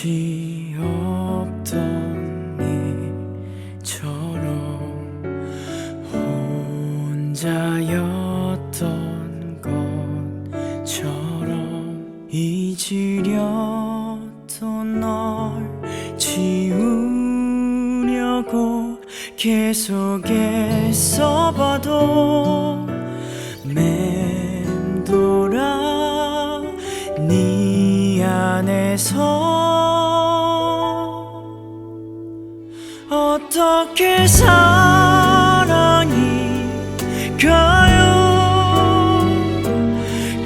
끝이 없던 일처럼 혼자였던 것처럼 잊으려던 널 지우려고 계속 애써봐도 맴돌아 네 안에서 어떻게 사랑이 가요?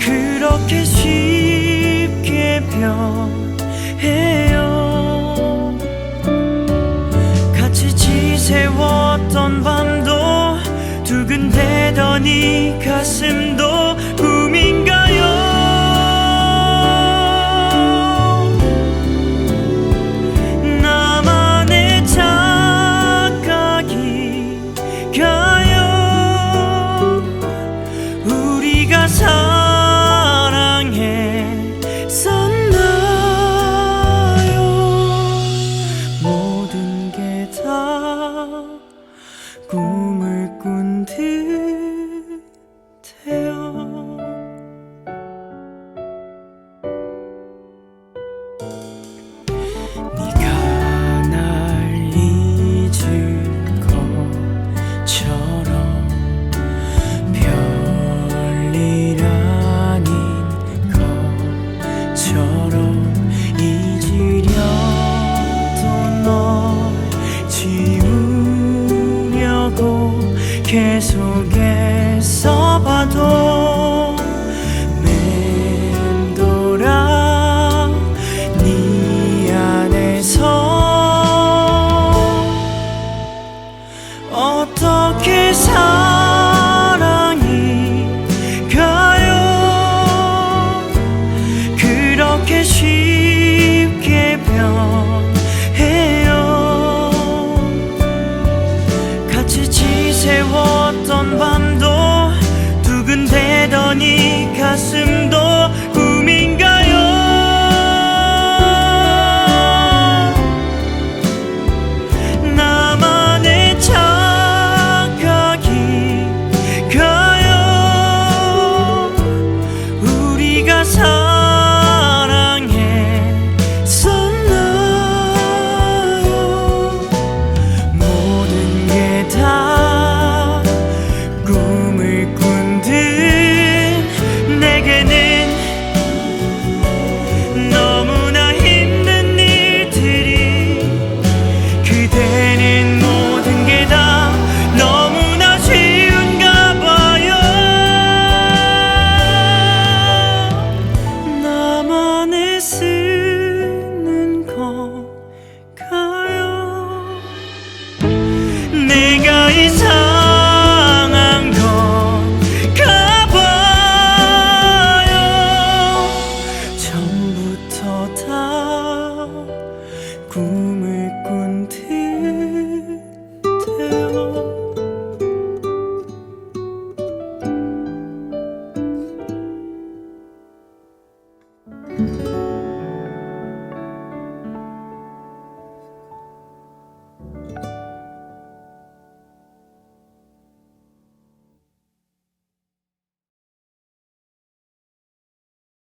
그렇게 쉽게 변해요. 같이 지새웠던 밤도 두근대던 이 가슴 음 계속 애 여전히 가슴도